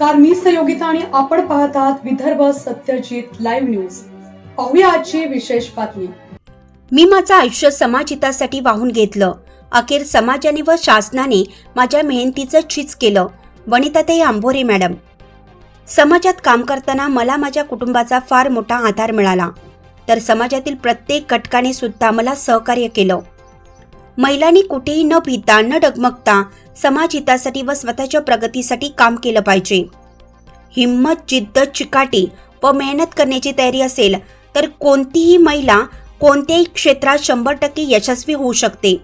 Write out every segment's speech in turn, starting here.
नमस्कार मी सहयोगिता आणि आपण पाहत आहात विदर्भ सत्यजित लाईव्ह न्यूज. पाहूया आजची विशेष बातमी. मी माझं आयुष्य समाजहितासाठी वाहून घेतलं. अखेर समाजाने व शासनाने माझ्या मेहनतीचं चीज केलं. वनिताताई आंभोरे मॅडम. समाजात काम करताना मला माझ्या कुटुंबाचा फार मोठा आधार मिळाला. तर समाजातील प्रत्येक घटकाने सुद्धा मला सहकार्य केलं. महिलांनी कुठेही न भीता न डगमगता समाजहितासाठी व स्वतःच्या प्रगतीसाठी काम केलं पाहिजे. हिंमत जिद्द चिकाटी व मेहनत करण्याची तयारी असेल तर कोणतीही महिला कोणत्याही क्षेत्रात शंभर टक्के यशस्वी होऊ शकते.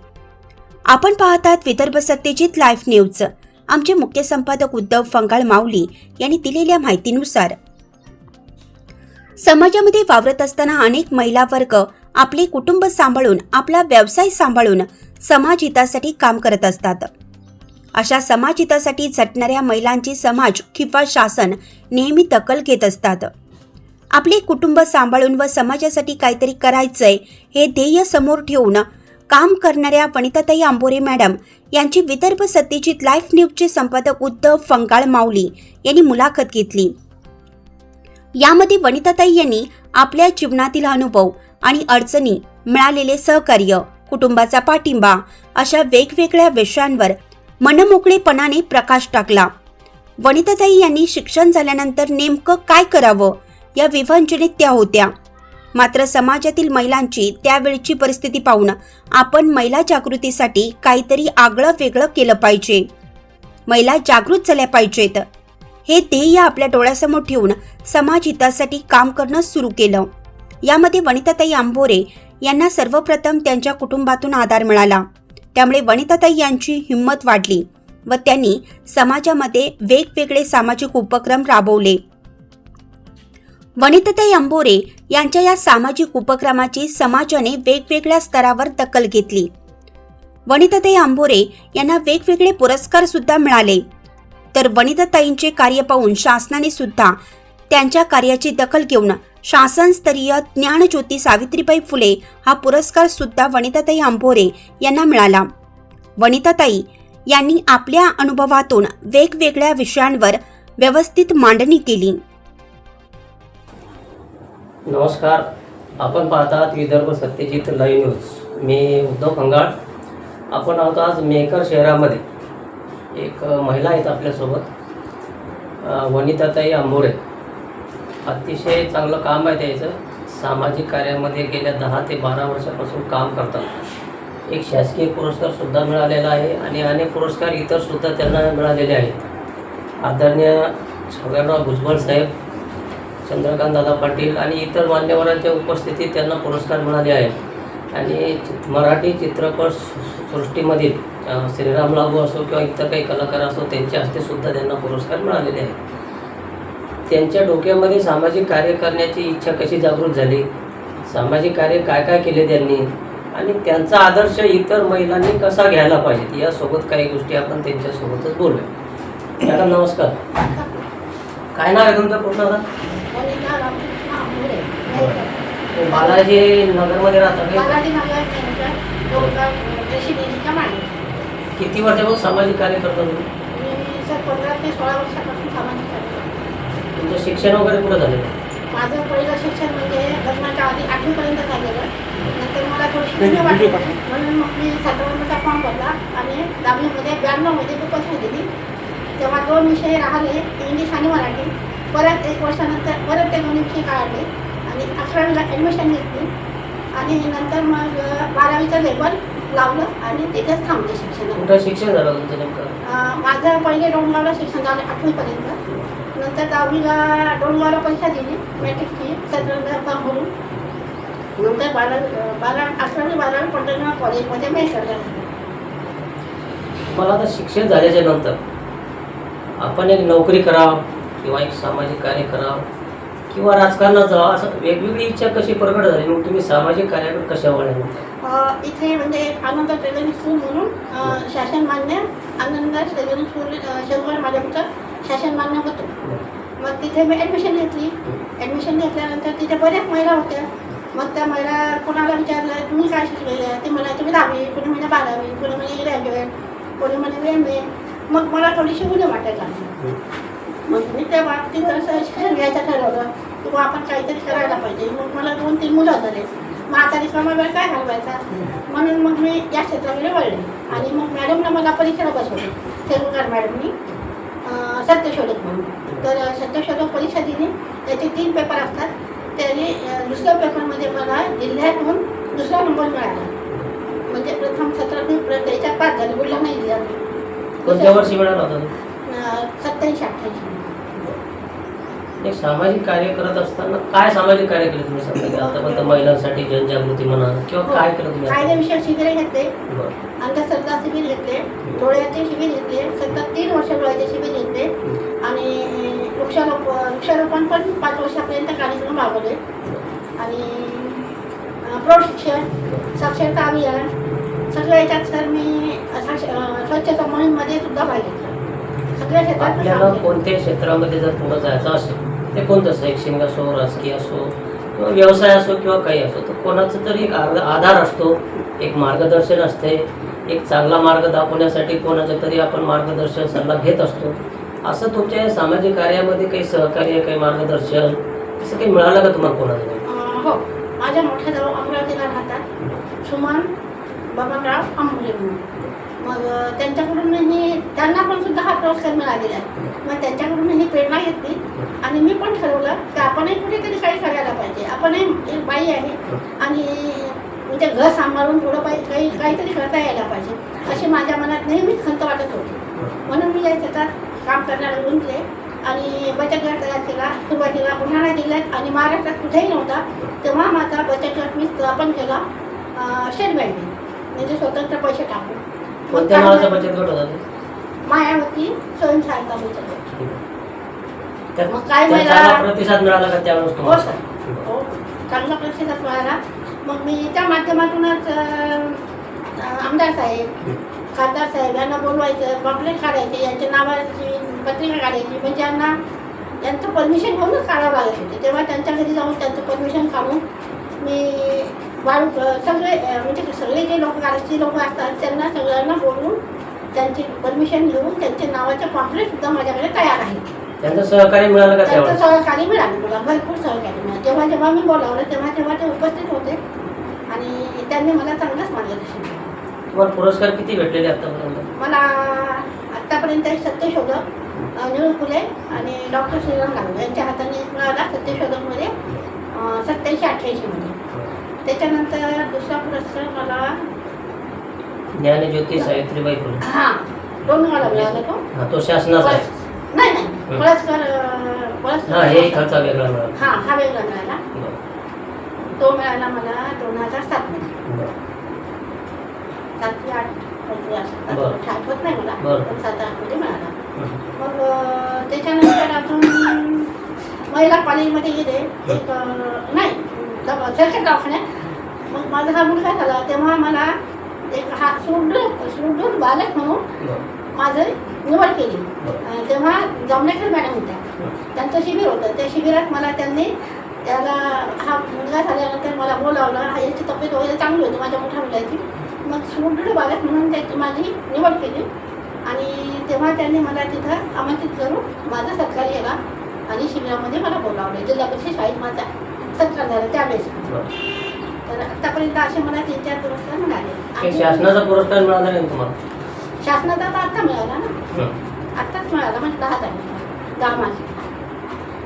आपण पाहतात विदर्भ सत्यजित लाईव्ह न्यूज. आमचे मुख्य संपादक उद्धव फंगाळ माऊली यांनी दिलेल्या माहितीनुसार समाजामध्ये वावरत असताना अनेक महिला वर्ग आपले कुटुंब सांभाळून आपला व्यवसाय सांभाळून समाज हितासाठी काम करत असतात. अशा समाजहितासाठी झटणाऱ्या महिलांची समाज किंवा शासन नेहमी दखल घेत असतात. आपले कुटुंब सांभाळून व समाजासाठी काहीतरी करायचंय हे ध्येय समोर ठेवून काम करणाऱ्या वनिताताई आंबोरे मॅडम यांची विदर्भ सत्यजित लाईफ न्यूजचे संपादक उद्धव फंगाळ माऊली यांनी मुलाखत घेतली. यामध्ये वनिताताई यांनी आपल्या जीवनातील अनुभव आणि अडचणी मिळालेले सहकार्य कुटुंबाचा पाठिंबा अशा वेगवेगळ्या विषयांवर मनमोकळेपणाने प्रकाश टाकला. वनिताताई यांनी शिक्षण झाल्यानंतर नेमकं काय करावं या विवंचनेत त्या होत्या. मात्र समाजातील महिलांची त्यावेळची परिस्थिती पाहून आपण महिला जागृतीसाठी काहीतरी आगळं वेगळं केलं पाहिजे. महिला जागृत झाल्या पाहिजेत. हे ध्येय आपल्या डोळ्यासमोर ठेवून समाज हितासाठी काम करणं सुरू केलं. यामध्ये वनिताताई आंबोरे यांना सर्वप्रथम त्यांच्या कुटुंबातून आधार मिळाला. त्यामुळे वनिताताई यांची हिंमत वाढली व त्यांनी समाजामध्ये वेगवेगळे सामाजिक उपक्रम राबवले. वनिताताई अंबोरे यांच्या या सामाजिक उपक्रमाची समाजाने वेगवेगळ्या स्तरावर दखल घेतली. वनिताताई आंबोरे यांना वेगवेगळे पुरस्कार सुद्धा मिळाले. तर वनिताताईंचे कार्य पाहून शासनाने सुद्धा त्यांच्या कार्याची दखल घेऊन शासनस्तरीय ज्ञानज्योती सावित्रीबाई फुले हा पुरस्कार सुद्धा वनिताताई आंभोरे यांना मिळाला. वनिताताई यांनी आपल्या अनुभवातून वेगवेगळ्या विषयांवर व्यवस्थित मांडणी केली. नमस्कार. आपण पाहतात विदर्भ सत्यजित लाईव्ह न्यूज. मी उद्धव खंगाळ. आपण आहोत आज मेकर शहरामध्ये. एक महिला आहेत आपल्यासोबत. वनिताताई आंबोरे. अतिशय चांगलं काम आहे त्याचं सामाजिक कार्यामध्ये गेल्या दहा ते बारा वर्षापासून काम करतात. एक शासकीय पुरस्कारसुद्धा मिळालेला आहे आणि अनेक पुरस्कार इतरसुद्धा त्यांना मिळालेले आहेत. आदरणीय छगनराव भुजबळ साहेब चंद्रकांत दादा पाटील आणि इतर मान्यवरांच्या उपस्थितीत त्यांना पुरस्कार मिळाले आहेत. आणि मराठी चित्रपट सृष्टीमधील श्रीराम लागू असो किंवा इतर काही कलाकार असो त्यांच्या हस्ते सुद्धा त्यांना पुरस्कार मिळालेले आहेत. त्यांच्या डोक्यामध्ये सामाजिक कार्य करण्याची इच्छा कशी जागृत झाली? सामाजिक कार्य काय काय केले त्यांनी? आणि त्यांचा आदर्श इतर महिलांनी कसा घ्यायला पाहिजे? यासोबत काही गोष्टी आपण त्यांच्यासोबतच बोलूया. मॅडम नमस्कार. काय नाव आहे तुमचं पूर्ण आता? बालाजी नगरमध्ये राहता का? किती वर्षापासून सामाजिक कार्य करता तुम्ही? तुमचं शिक्षण वगैरे कुठं झालं माझं पहिलं शिक्षण म्हणजे लग्नाच्या आधी आठवीपर्यंत झालेलं. नंतर मला थोडीशी मुलं वाटली. म्हणून मग मी सातरामध्ये फॉर्म भरला आणि दहावीमध्ये ब्याण्णवमध्ये दुपास दिली. तेव्हा दोन विषय राहिले इंग्लिश आणि मराठी. परत एक वर्षानंतर परत ते दोन विषय काढले आणि अकरावीला ॲडमिशन घेतली. आणि नंतर मग बारावीचं लेबल लावलं आणि तिथेच थांबले शिक्षण कुठं शिक्षण झालं तुमचं नेमकं? माझं पहिले डोंगरावला शिक्षण झालं आठवीपर्यंत. नंतर दहावीला डोंगरावला परीक्षा दिली मॅट्रिकची सतरा फॉर्म भरून. नंतर बारा बारा अकरावी बारावी पंढरपूर कॉलेजमध्ये मेसरला मला आता शिक्षण झाल्याच्यानंतर आपण एक नोकरी करावं किंवा एक सामाजिक कार्य करावं किंवा राजकारणात जावं असं वेगवेगळी इच्छा कशी प्रकट झाली मग तुम्ही सामाजिक कार्याकडे कशा वळाला? अं, इथे म्हणजे आनंद ट्रेलरिंग स्कूल म्हणून शासन मान्य आनंद ट्रेलरिंग स्कूल शनिवार माझ्यापुरतं शासन मान्य होतो. मग तिथे मी ॲडमिशन घेतली. ॲडमिशन घेतल्यानंतर तिथे बऱ्याच महिला होत्या. मग त्या महिला कोणाला विचारलं तुम्ही काय शिकलेलं आहे ते मला तुम्ही दहावी कोणी म्हणे बारावी कोणी म्हणे ग्रॅज्युएट कोणी म्हणे एम ए मग मला थोडीशी मुलं वाटायला मग मी त्या बाबतीत असं शिक्षण घ्यायचं ठरवलं किंवा आपण काहीतरी करायला पाहिजे. मग मला दोन तीन मुलं झाले मग आता रिकामा वेळ काय घालवायचा? म्हणून मग मी या क्षेत्राकडे वळले. आणि मग मॅडमनं मला परीक्षेला बसवले. तेलुगार मॅडमनी सत्यशोधक म्हणून. तर सत्यशोधक परीक्षा दिली त्याचे तीन पेपर असतात. त्याने दुसऱ्या पेपरमध्ये मला जिल्ह्यातून दुसरा नंबर मिळाला. म्हणजे प्रथम सत्रातून त्याच्यात पास झाले. बुलढाणा जिल्ह्यात कोणत्या वर्षी मिळाला होता? सत्याऐंशी अठ्ठ्याऐंशी. सामाजिक कार्य करत असताना काय सामाजिक कार्य केले तुम्ही की आतापर्यंत महिलांसाठी जनजागृती म्हणा किंवा काय केलं तुम्ही शिबिरे घेतले. अंधश्रद्धा शिबिर घेतले डोळ्याचे शिबिर घेतले सतत तीन वर्ष डोळ्याचे शिबिर घेतले आणि वृक्षारोप वृक्षारोपण पण पाच वर्षापर्यंत कार्यक्रम राबवले आणि अं, प्रौढ शिक्षण साक्षरता अभियान सगळ्या याच्यात सर मी स्वच्छता मोहीममध्ये सुद्धा भाग घेतला सगळ्या क्षेत्रात. कोणत्याही क्षेत्रामध्ये जर पुढे जायचं असेल ते कोणतं शैक्षणिक असो राजकीय असो किंवा व्यवसाय असो किंवा काही असो तर कोणाचं तरी एक आध- आधार असतो एक मार्गदर्शन असते एक चांगला मार्ग दाखवण्यासाठी कोणाचं तरी आपण मार्गदर्शन सल्ला घेत असतो. असं तुमच्या या सामाजिक कार्यामध्ये काही सहकार्य काही मार्गदर्शन असं काही मिळालं का तुम्हाला कोणाला? हो. माझ्या मोठ्या जाऊ अमरावतीला राहतात. सुमन बाबाराव आंबुले मग त्यांच्याकडूनही त्यांना पण सुद्धा हा पुरस्कार मिळालेला आहे. मग त्यांच्याकडूनही प्रेरणा घेतली. आणि मी पण ठरवलं की आपणही कुठेतरी काही करायला पाहिजे. आपणही एक बाई आहे. आणि म्हणजे घर सांभाळून थोडं काही काही काहीतरी करता यायला पाहिजे. अशी माझ्या मनात नेहमीच खंत वाटत होती. म्हणून मी या क्षेत्रात काम करण्याला गुंतले आणि बचत गट तयार केला. सुरुवातीला बुलढाणा जिल्ह्यात आणि महाराष्ट्रात कुठेही नव्हता तेव्हा माझा बचत गट मी स्थापन केला स्टेट बँकेत म्हणजे स्वतंत्र पैसे टाकून. कोणत्या नावाचा त्यामुळे बचत गट होता तो? मायावती स्वयंसहायता बचत गट. मग काय मला- चांगला प्रतिसाद मिळाला का त्यावेळेस हो सर. हो. चांगला प्रतिसाद मिळाला. मग मी त्या माध्यमातूनच आमदार साहेब खासदार साहेब यांना बोलवायचं पॉम्पलेट काढायचे यांच्या नावाची पत्रिका काढायची. म्हणजे यांना यांचं परमिशन घेऊनच काढावं लागत होते. तेव्हा त्यांच्या घरी जाऊन त्यांचं परमिशन काढून मी वाळू सगळे म्हणजे सगळे जे लोक गाडीचे लोक असतात त्यांना सगळ्यांना बोलवून त्यांची परमिशन घेऊन त्यांच्या नावाचे पॉम्पलेट सुद्धा माझ्याकडे तयार आहे. त्यांचं सहकार्य मिळालं का त्यांचं सहकार्य मिळालं. मला भरपूर सहकार्य मिळालं. जेव्हा जेव्हा मी बोलावलं तेव्हा तेव्हा ते उपस्थित होते. त्यांनी मला चांगलंच मार्गदर्शन केलं तुम्हाला पुरस्कार किती भेटलेले आतापर्यंत मला आत्तापर्यंत एक सत्यशोधक अं, निळू फुले आणि डॉक्टर श्रीराम लागू यांच्या हाताने मिळाला सत्यशोधकमध्ये सत्याऐंशी अठ्ठ्याऐंशीमध्ये त्याच्यानंतर दुसरा पुरस्कार मला ज्ञानज्योती सावित्रीबाई फुले. हां दोन मला मिळाला तो. हा तो शासनाचा आहे. पुरस्- नाही नाही पुरस्कार अं, हा हे पुरस्कार खालचा वेगळा मिळाला. हां हा वेगळा मिळाला. बरं, तो मिळाला मला दोन हजार सातमध्ये बरं. सातवी आठ काहीतरी आठवत नाही मला. पण सात आठमध्ये मिळाला. मग त्याच्यानंतर अजून महिला कॉलेजमध्ये गेले. एक नाही सरकारी दवाखान्यात. मग माझा हा मुलगा झाला तेव्हा मला एक हा सुदृढ सुदृढ बालक म्हणून माझं निवड केली. तेव्हा जमनेकर मॅडम होत्या. त्यांचं शिबिर होतं. त्या शिबिरात मला त्यांनी त्याला हा मुलगा झाल्यानंतर मला बोलावलं हा याची तब्येत वगैरे चांगली होती माझ्या मोठ्या मुलाची मग सुदृढ बालक म्हणून त्याची माझी निवड केली. आणि तेव्हा त्यांनी मला तिथं आमंत्रित करून माझा सत्कार केला आणि शिबिरामध्ये मला बोलावलं. जिल्हा परिषद शाळेत माझा सत्कार झाला त्यावेळेस. तर आतापर्यंत असे मला तीन चार पुरस्कार मिळाले. शासनाचा पुरस्कार मिळाला नाही तुम्हाला? शासनाचा तर आत्ता मिळाला ना. आत्ताच मिळाला म्हणजे दहा तारखेला. दहा मार्च.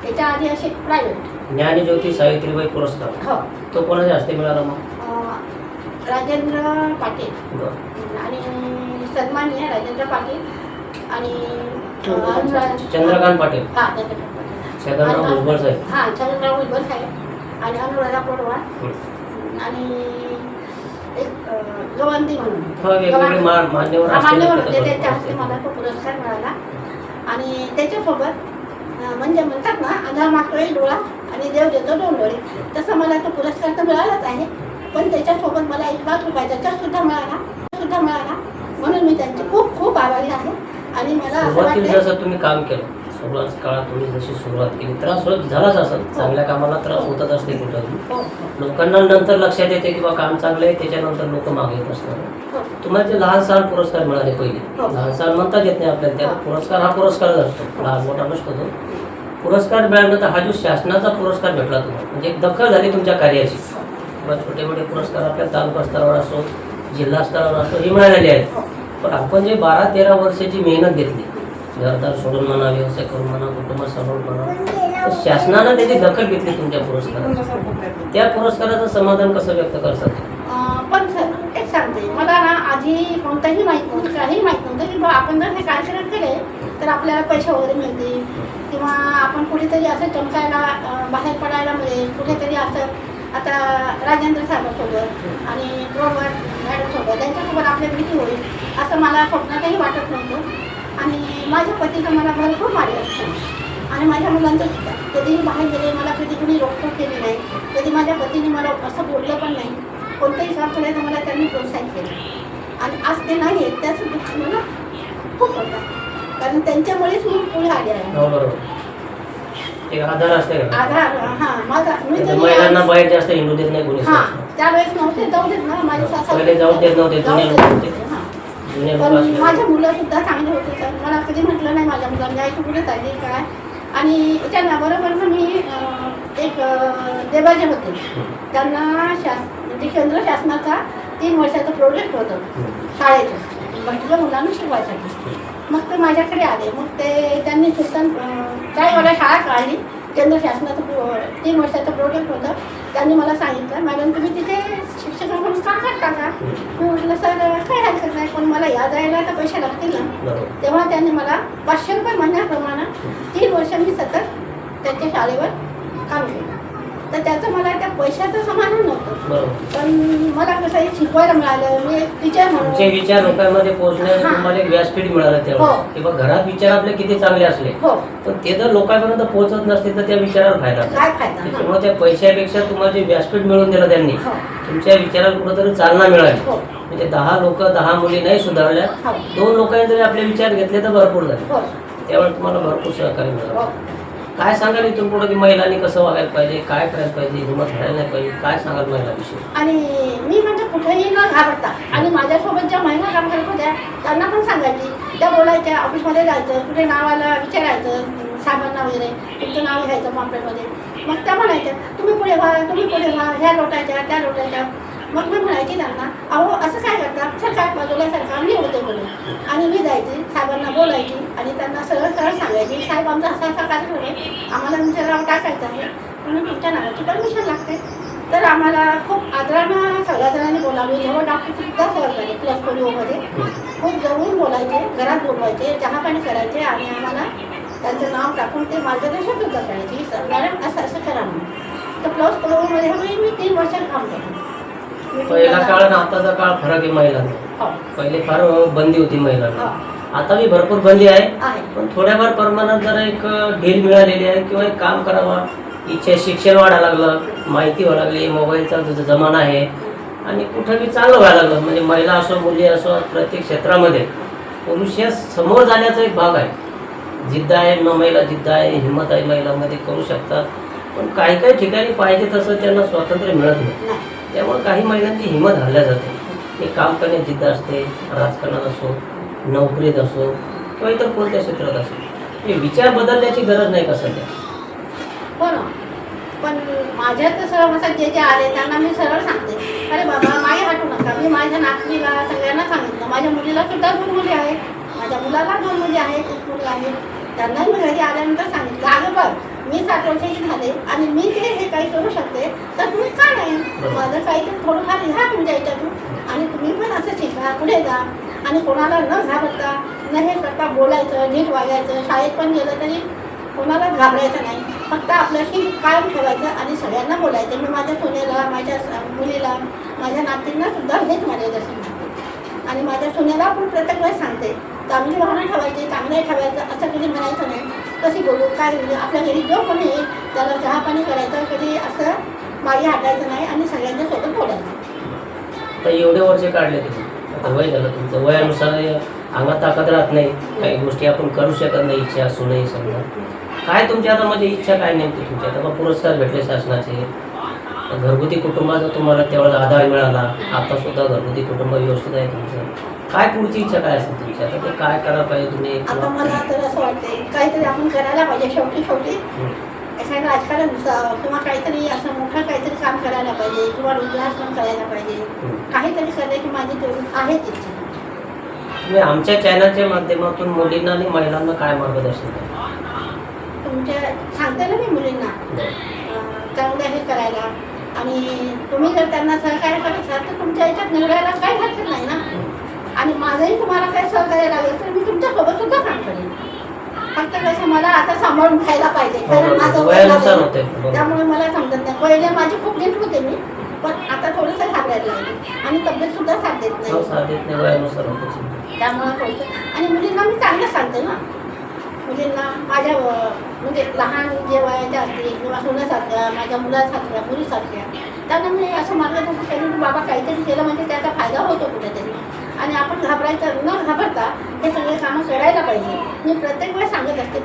त्याच्या आधी असे प्रायव्हेट ज्ञानज्योती सावित्रीबाई पुरस्कार. हो. तो कोणाच्या हस्ते मिळाला मग? अं, राजेंद्र पाटील. बरं. आणि सन्माननीय राजेंद्र पाटील आणि अं, अनुराग- चंद्रकांत पाटील. हा चंद्रकांत पाटील. छगनराव आणि- भुजबळ साहेब. हा चंद्रराव भुजबळ साहेब आणि अनुराधा पडवार हं. आणि एक अं, गवंती म्हणून. हा वेगवेगळे मा- मान्यवर हा, मान्यवर होते. त्यांच्या हस्ते असतील. मला तो पुरस्कार मिळाला. आणि त्याच्यासोबत म्हणजे म्हणतात ना आधार एक डोळा आणि देव देतो दोन डोळे. तसं मला तो पुरस्कार तर मिळालाच आहे. पण त्याच्यासोबत मला एक लाख रुपयाचा चेक सुद्धा मिळाला सुद्धा मिळाला. म्हणून मी त्यांचे खूप खूप आभारी आहे. आणि मला असं वाटतं तुम्ही काम केलं. सुरुवात काळात तुम्ही जशी सुरुवात केली. त्रास होत झालाच असेल. चांगल्या कामाला त्रास होतच असते कुठं हो हो. लोकांना नंतर लक्षात येते की बा काम चांगलं आहे त्याच्यानंतर लोक मागे येत असतात. हो. तुम्हाला ते लहान सहान पुरस्कार मिळाले पहिले. हो. लहान सहान म्हणताच येत नाही आपल्याला त्याला. पुरस्कार हा पुरस्कार असतो. लहान मोठा नसतो तो पुरस्कार मिळाल्यानंतर हा जो शासनाचा पुरस्कार भेटला तुम्हाला म्हणजे एक दखल झाली तुमच्या कार्याची. किंवा छोटे मोठे पुरस्कार आपल्या तालुका स्तरावर असो जिल्हा स्तरावर असो हे मिळालेले आहेत. हो. पण आपण जे बारा तेरा वर्षाची मेहनत घेतली घरदार सोडून म्हणा व्यवसाय करून म्हणा कुटुंब सांभाळून म्हणा. शासनानं त्याची दखल घेतली तुमच्या पुरस्काराची. त्या पुरस्काराचं समाधान कसं व्यक्त करतात? पण सर एक सांगते. मला ना आधी कोणताही माहीत नव्हतं काही माहीत नव्हतं की बा आपण जर हे कार्यक्रम केले तर आपल्याला पैसे वगैरे मिळतील. किंवा आपण कुठेतरी असं चमकायला बाहेर पडायला मिळेल. कुठेतरी असं आता राजेंद्र साहेबांसोबत आणि रोबर्ट मॅडमसोबत त्यांच्यासोबत आपल्या भेटी होईल असं मला स्वप्नातही वाटत नव्हतं. आणि माझ्या पतीचं मला भरपूर मार्गदर्शन आणि माझ्या मुलांचं सुद्धा. कधीही बाहेर गेले मला कधी कुणी रोकटोक केली नाही. कधी माझ्या पतीने मला असं बोललं पण नाही. कोणतंही स्वार्थ नाही तर मला त्यांनी प्रोत्साहित केलं. आणि आज ते नाही आहेत त्याचं दुःख मला खूप होतं कारण त्यांच्यामुळेच मी पुढे आले आहे. हो आधार असते आधार हां माझा मी नाहीतर तरी महिलांना बाहेर जास्त हिंडू देत नाही कोणी हां त्यावेळेस नव्हते जाऊ देत ना माझे सासू पहिले जाऊ देत नव्हते, जुने लोक होते. लोक पण असले माझे मुलं सुद्धा चांगले होते सर. मला कधी म्हटलं नाही माझ्या मुलांनी आई तू कुठे चालली काय? आणि त्यांना बरोबर मी एक अं, देवाचे होते. त्यांना शास म्हणजे केंद्र शासनाचा तीन वर्षाचं प्रोजेक्ट होतं शाळेचं. म्हटलं मुलांना शिकवायसाठी मग ते माझ्याकडे आले. मग ते त्यांनी सुद्धा काय मला शाळा काढली. केंद्र शासनाचं प्रो- तीन वर्षाचं प्रोजेक्ट होतं त्यांनी मला सांगितलं मॅडम तुम्ही तिथे शिक्षक म्हणून काम करता का? मी म्हटलं सर काय हरकत नाही पण मला या जायला तर पैसे लागतील ना. तेव्हा त्यांनी मला पाचशे रुपये महिन्याप्रमाणे तीन वर्ष मी सतत त्यांच्या शाळेवर काम केलं. तर त्याचं मला त्या पैशाचं समाधान नव्हतं. पण मला कसं हे शिकवायला मिळालं मी एक टीचर तुमचे म्हणून विचार लोकांमध्ये हां. तुम्हाला एक व्यासपीठ मिळालं तेव्हा. हो. किंवा घरात विचार आपले किती चांगले असले. हो. पण ते जर लोकांपर्यंत पोहोचत नसतील तर त्या विचारावर फायदा नाही. काय फायदा? त्याच्यामुळे त्या पैशापेक्षा तुम्हाला जे व्यासपीठ मिळवून दिलं त्यांनी हो. तुमच्या विचाराला कुठंतरी चालना मिळाली. हो. म्हणजे दहा लोक दहा मुली नाही सुधारल्या हो. दोन लोकांनी जरी आपले विचार घेतले तर भरपूर झाले. हो. त्यावेळेस तुम्हाला भरपूर सहकार्य मिळालं. हो. काय सांगाल इथून पुढे की महिलांनी कसं वागायला पाहिजे काय करायला पाहिजे हिंमत करायला नाही पाहिजे काय सांगाल महिलांविषयी? आणि मी म्हणजे कुठेही न घाबरता आणि माझ्यासोबत ज्या महिला काम करत होत्या त्यांना पण सांगायची. त्या बोलायच्या ऑफिसमध्ये जायचं कुठे नावाला विचारायचं साहेबांना वगैरे तुमचं नाव घ्यायचं पॉम्पलेटमध्ये मग त्या म्हणायच्या तुम्ही पुढे व्हा तुम्ही पुढे व्हा ह्या लोटायच्या त्या लोटायच्या. मग मी म्हणायची त्यांना अहो असं काय करता? सर काय बाजूला सरकार मी होते म्हणून. आणि मी जायची साहेबांना बोलायची आणि त्यांना सरळ सरळ सांगायची साहेब आमचा असा असा कार्यक्रम आहे. आम्हाला तुमच्या नाव टाकायचं आहे? म्हणून तुमच्या नावाची परमिशन लागते. तर आम्हाला खूप आदरानं सगळ्या जणांनी जेव्हा डॉक्टर सुद्धा सहज झाले प्लस पोलिओमध्ये खूप जवळून बोलायचे घरात बोलवायचे चहा पाणी करायचे आणि आम्हाला त्यांचं नाव टाकून ते मार्गदर्शन सुद्धा करायचे. सर मॅडम असं असं करा म्हणून. तर प्लस पोलिओमध्ये मी तीन वर्ष काम केलं. पहिला काळ आणि आताचा काळ फरक आहे महिलांचा. हो, पहिले फार बंदी होती महिलांना. हो, आता बी भरपूर बंदी आहे. पण थोड्याफार प्रमाणात जरा एक ढील मिळालेली आहे किंवा एक काम करावा. इच्छा शिक्षण वाढायला लागलं. माहिती व्हायला लागली. मोबाईलचा जो जमाना आहे. आणि कुठं बी चांगलं व्हायला लागलं. म्हणजे महिला असो मुली असो प्रत्येक क्षेत्रामध्ये पुरुष समोर जाण्याचा एक भाग आहे. जिद्द आहे न महिला जिद्द आहे हिंमत आहे महिलांमध्ये करू शकतात. पण काही काही ठिकाणी पाहिजे तसं त्यांना स्वातंत्र्य मिळत नाही. त्यामुळे काही महिलांची हिंमत हल्ल्या जाते. हे काम करण्यात जिद्द असते राजकारणात असो नोकरीत असो किंवा इतर कोणत्या क्षेत्रात असो. हे विचार बदलण्याची गरज नाही का सध्या? हो ना. पण माझ्या तर सरळ असं जे जे आले त्यांना मी सरळ सांगते. अरे बाबा मागे हटू नका. मी माझ्या नातनीला सगळ्यांना सांगितलं. माझ्या मुलीला सुद्धा दोन मुली आहेत. माझ्या मुलाला दोन मुली आहेत एक मुलगा आहे. त्यांनाही मी घरी आल्यानंतर सांगितलं. अगं बघ मी साठ वर्षाची झाले आणि मी ते हे काही करू शकते तर तुम्ही का नाही? माझं काहीतरी थोडंफार घ्या तुमच्या याच्यातून. आणि तुम्ही पण असं शिका पुढे जा. आणि कोणाला न घाबरता न हे करता बोलायचं नीट वागायचं शाळेत पण गेलं तरी कोणाला घाबरायचं नाही. फक्त आपल्याशी कायम ठेवायचं आणि सगळ्यांना बोलायचं. मी माझ्या सोन्याला माझ्या मुलीला माझ्या नातींना सुद्धा हेच मार्गदर्शन करते आणि माझ्या सोन्याला पण प्रत्येक वेळेस सांगते चांगली भावना ठेवायची चांगलं ठेवायचं असं कधी म्हणायचं नाही. कशी बोलू काय बोलू आपल्या घरी जो कोणी येईल त्याला चहा पाणी करायचं कधी असं मागे हटायचं नाही आणि सगळ्यांच्या सोबत बोलायचं. एवढे वर्ष काढले तुम्ही आता वय झालं तुमचं. वयानुसार अंगात ताकद राहत नाही. काही गोष्टी आपण करू शकत नाही इच्छा असू नाही समजा. काय तुमच्या आता म्हणजे इच्छा काय नेमकी तुमची आता मग पुरस्कार भेटले शासनाचे. घरगुती कुटुंबाचा तुम्हाला तेवढा आधार मिळाला. आता सुद्धा घरगुती कुटुंब व्यवस्थित आहे तुमचं. काय पुढची इच्छा काय असेल तुमची? आता ते काय करायला पाहिजे तुम्ही? आता मला तर असं वाटतंय काहीतरी आपण करायला पाहिजे शेवटी शेवटी. एखादं राजकारण किंवा काहीतरी असं मोठं काहीतरी काम करायला पाहिजे किंवा रोजगार करायला पाहिजे. काहीतरी करण्याची माझी आहेच इच्छा तुम्ही आमच्या चॅनलच्या माध्यमातून मुलींना आणि महिलांना काय मार्गदर्शन तुमच्या सांगते ना मी मुलींना. चांगलं हे करायला. आणि तुम्ही जर त्यांना सहकार्य करत असाल तर तुमच्या याच्यात निवडायला काही हरकत नाही ना आणि माझंही तुम्हाला काही सहकार्य लागेल तर मी तुमच्यासोबत सुद्धा काम करेन. फक्त कसं मला आता सांभाळून खायला पाहिजे कारण माझं वय. होते. त्यामुळे मला समजत नाही. पहिले माझी खूप नीट होते मी पण आता थोडंसं घाबरायला लागले. आणि तब्येत सुद्धा साथ देत हो, नाही होते त्यामुळे थोडंसं. आणि मुलींना मी चांगलं सांगते ना. मुलींना माझ्या म्हणजे लहान जे वयाच्या असतील किंवा सुनासारख्या माझ्या मुलासारख्या मुलीसारख्या त्यांना मी असं मार्गदर्शन केलं की बाबा काहीतरी केलं म्हणजे त्याचा फायदा होतो कुठेतरी. आणि आपण घाबरायचं न घाबरता हे सगळे कामं करायला पाहिजे. मी प्रत्येक वेळेस सांगत असते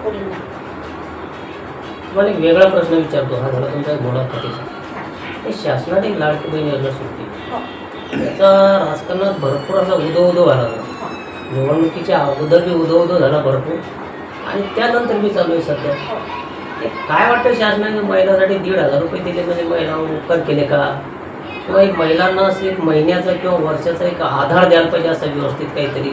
तुम्हाला एक वेगळा प्रश्न विचारतो. हा झाला तुमच्या मुलाखतीचा हे शासनाने एक लाडकी बहीण योजना सुटली हो. त्याचा राजकारणात भरपूर असा उदो उदो व्हायला लागला निवडणुकीच्या अगोदर बी उदो उदो झाला भरपूर. आणि त्यानंतर बी चालू आहे सध्या. हो. हे काय वाटतं शासनाने महिलांसाठी दीड हजार रुपये दिले म्हणजे महिलांवर उपकार केले का? किंवा एक महिलांना असं एक महिन्याचा किंवा वर्षाचा एक आधार द्यायला पाहिजे असं व्यवस्थित काहीतरी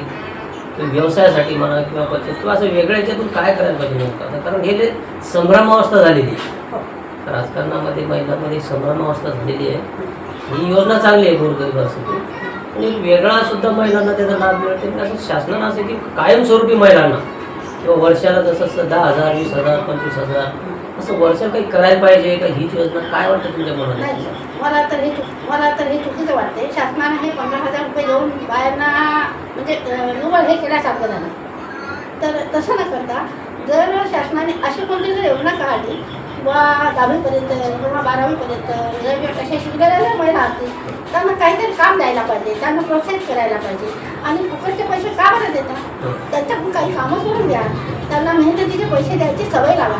किंवा व्यवसायासाठी म्हणा किंवा बचत किंवा असं वेगळ्या याच्यातून काय करायला पाहिजे नेमकं? कारण हे जे संभ्रमावस्था झालेली आहे. हो. राजकारणामध्ये महिलांमध्ये संभ्रमावस्था झालेली आहे ही योजना चांगली आहे गोरगरिबासाठी पण एक वेगळा सुद्धा महिलांना त्याचा लाभ मिळते आणि असं शासनानं असं की कायमस्वरूपी महिलांना किंवा वर्षाला जसं असं दहा हजार वीस हजार पंचवीस हजार असं वर्षाला काही करायला पाहिजे का हीच योजना काय वाटतं तुमच्या नाही मनात मला तर हे चुक मला तर हे चुकीचं वाटते शासनानं हे पंधरा हजार रुपये देऊन बायांना म्हणजे अं, हे केल्यासारखं झालं. तर तसं न करता जर शासनाने अशी कोणती जर योजना काढली किंवा दहावीपर्यंत किंवा बारावीपर्यंत ग्रॅज्युएट अशा शिकलेल्या महिला असतील त्यांना काहीतरी काम द्यायला पाहिजे त्यांना प्रोत्साहित करायला पाहिजे. आणि फुकटचे पैसे का बरं देतात त्यांच्याकडून काही कामं करून द्या. त्यांना मेहनतीचे पैसे द्यायची सवय लावा.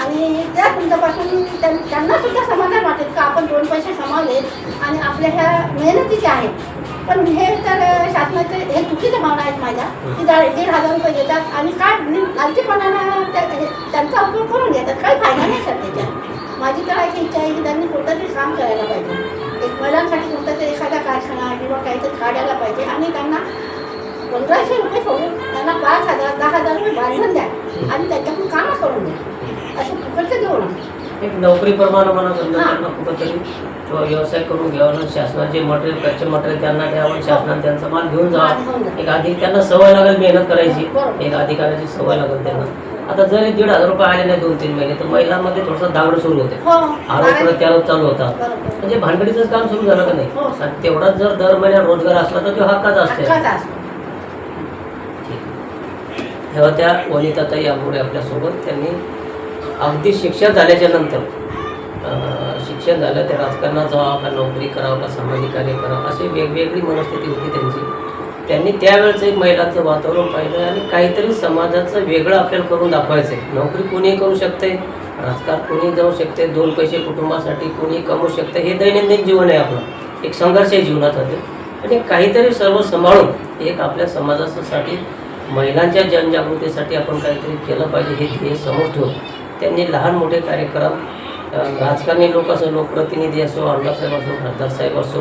आणि त्या तुमच्यापासून त्यां- त्यांना सुद्धा समाधान वाटेल का? आपण दोन पैसे कमावले आणि आपल्या ह्या मेहनतीचे आहेत पण हे तर शासनाचे हे चुकीच्या भावना आहेत माझ्या. की दा- दीड हजार रुपये देतात आणि काय लालचीपणानं त्या- त्यांचा उपयोग करून घेतात? काही फायदा नाही सर त्याच्यात माझी तर अशी इच्छा आहे की त्यांनी कोणतं तरी काम करायला पाहिजे. एक महिलांसाठी कोणता तरी एखादा कारखाना किंवा काहीतरी काढायला पाहिजे आणि त्यांना पंधराशे रुपये सोडून त्यांना पाच हजार दहा हजार रुपये बांधून द्या आणि त्याच्यातून कामं करून द्या असं फुकटचं देऊ एक नोकरीप्रमाणे. त्यांना कुठंतरी किंवा व्यवसाय करून घ्यावं शासनाचे मटेरियल कच्चे मटेरियल त्यांना द्यावं. शासनाने त्यांचा माल घेऊन जावा. जा. एक अधिक त्यांना सवय लागेल मेहनत करायची. एक अधिकाराची सवय लागेल त्यांना. आता जर दीड हजार रुपये आले नाही दोन तीन महिने तर महिलांमध्ये थोडंसं दावड सुरू होते. आरोप परत त्यावर चालू होतात बरोबर. म्हणजे भानगडीचं काम सुरू झालं का नाही? हो. तेवढाच जर दर महिन्यात रोजगार असला तर तो हक्काचा असते. ह्या होत्या वनिताताई आंबोडे आपल्यासोबत. त्यांनी अगदी शिक्षा झाल्याच्यानंतर शिक्षण झालं त्या राजकारणात जावं का नोकरी करावं का सामाजिक कार्य करावं अशी वेगवेगळी मनस्थिती होती त्यांची. त्यांनी त्यावेळेचं एक महिलांचं वातावरण पाहिलं आणि काहीतरी समाजाचं वेगळं आपल्याला करून दाखवायचं आहे नोकरी कोणीही करू शकते राजकारण कोणी जाऊ शकते दोन पैसे कुटुंबासाठी कोणी कमवू शकते हे दैनंदिन जीवन आहे आपलं. एक संघर्ष आहे जीवनाचा आणि काहीतरी सर्व सांभाळून एक आपल्या समाजासाठी महिलांच्या जनजागृतीसाठी आपण काहीतरी केलं पाहिजे हे ध्येय समोर ठेवू त्यांनी लहान मोठे कार्यक्रम राजकारणी लोक असो लोकप्रतिनिधी असो आमदारसाहेब असो खासदारसाहेब असो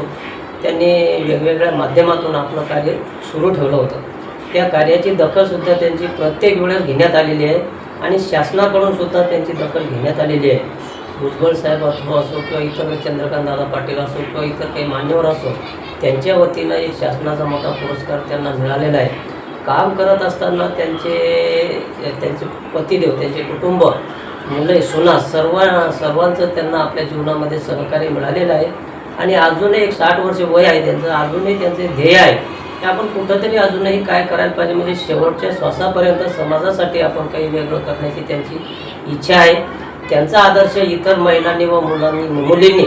त्यांनी वेगवेगळ्या माध्यमातून आपलं कार्य सुरू ठेवलं होतं. त्या कार्याची दखलसुद्धा त्यांची प्रत्येक वेळेस घेण्यात आलेली आहे आणि शासनाकडून सुद्धा त्यांची दखल घेण्यात आलेली आहे. भुजबळ साहेब अथवा असो किंवा इतर चंद्रकांत दादा पाटील असो किंवा इतर काही मान्यवर असो त्यांच्या वतीनं एक शासनाचा मोठा पुरस्कार त्यांना मिळालेला आहे. काम करत असताना त्यांचे त्यांचे पतिदेव त्यांचे कुटुंब मुलं सुना सर्व सर्वांचं त्यांना आपल्या जीवनामध्ये सहकार्य मिळालेलं आहे. आणि अजूनही एक साठ वर्ष वय आहे त्यांचं अजूनही त्यांचे ध्येय आहे. ते आपण कुठंतरी अजूनही काय करायला पाहिजे? म्हणजे शेवटच्या श्वासापर्यंत समाजासाठी आपण काही वेगळं करण्याची त्यांची इच्छा आहे. त्यांचा आदर्श इतर महिलांनी व मुलांनी मुलींनी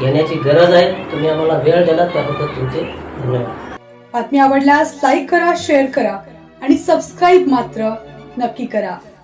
घेण्याची गरज आहे. तुम्ही आम्हाला वेळ दिला त्याबद्दल तुमचे धन्यवाद. बातमी आवडल्यास लाईक करा शेअर करा आणि सबस्क्राईब मात्र नक्की करा.